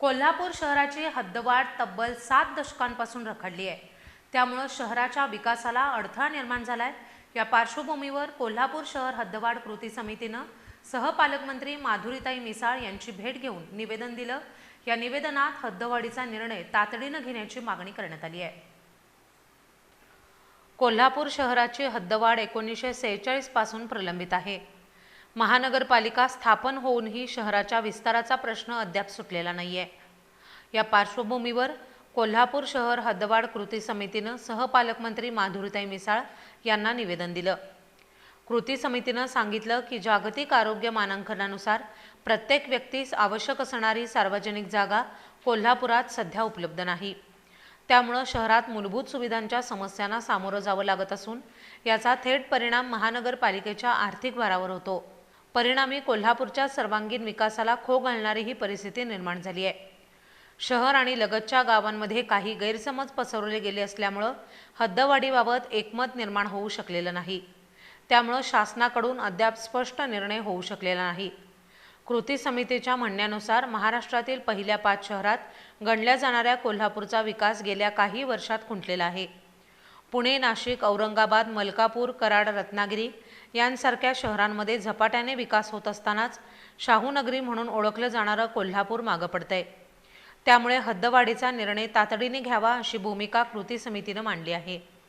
कोल्हापूर शहराची हद्दवाढ तब्बल सात दशकांपासून रखडली आहे. त्यामुळं शहराच्या विकासाला अडथळा निर्माण झाला आहे या पार्श्वभूमीवर कोल्हापूर शहर हद्दवाढ कृती समितीनं सहपालकमंत्री माधुरीताई मिसाळ यांची भेट घेऊन निवेदन दिलं. या निवेदनात हद्दवाढीचा निर्णय तातडीनं घेण्याची मागणी करण्यात आली आहे. कोल्हापूर शहराची हद्दवाढ एकोणीसशे सेहेचाळीसपासून प्रलंबित आहे. महानगरपालिका स्थापन होऊनही शहराच्या विस्ताराचा प्रश्न अद्याप सुटलेला नाही आहे या पार्श्वभूमीवर कोल्हापूर शहर हद्दवाढ कृती समितीनं सहपालकमंत्री माधुरीताई मिसाळ यांना निवेदन दिलं. कृती समितीनं सांगितलं की जागतिक आरोग्य मानांकनानुसार प्रत्येक व्यक्तीस आवश्यक असणारी सार्वजनिक जागा कोल्हापुरात सध्या उपलब्ध नाही. त्यामुळं शहरात मूलभूत सुविधांच्या समस्यांना सामोरं जावं लागत असून याचा थेट परिणाम महानगरपालिकेच्या आर्थिक भारावर होतो. परिणामी कोल्हापूरच्या सर्वांगीण विकासाला खो घालणारी ही परिस्थिती निर्माण झाली आहे. शहर आणि लगतच्या गावांमध्ये काही गैरसमज पसरवले गेले असल्यामुळं हद्दवाढीबाबत एकमत निर्माण होऊ शकलेलं नाही. त्यामुळं शासनाकडून अद्याप स्पष्ट निर्णय होऊ शकलेला नाही. कृती समितीच्या म्हणण्यानुसार महाराष्ट्रातील पहिल्या पाच शहरात गणल्या जाणाऱ्या कोल्हापूरचा विकास गेल्या काही वर्षात खुंटलेला आहे. पुणे नाशिक औरंगाबाद मलकापूर कराड रत्नागिरी यांसारख्या शहरांमध्ये झपाट्याने विकास होत असतानाच शाहूनगरी म्हणून ओळखलं जाणारं कोल्हापूर मागं पडतंय. त्यामुळे हद्दवाढीचा निर्णय तातडीने घ्यावा अशी भूमिका कृती समितीनं मांडली आहे.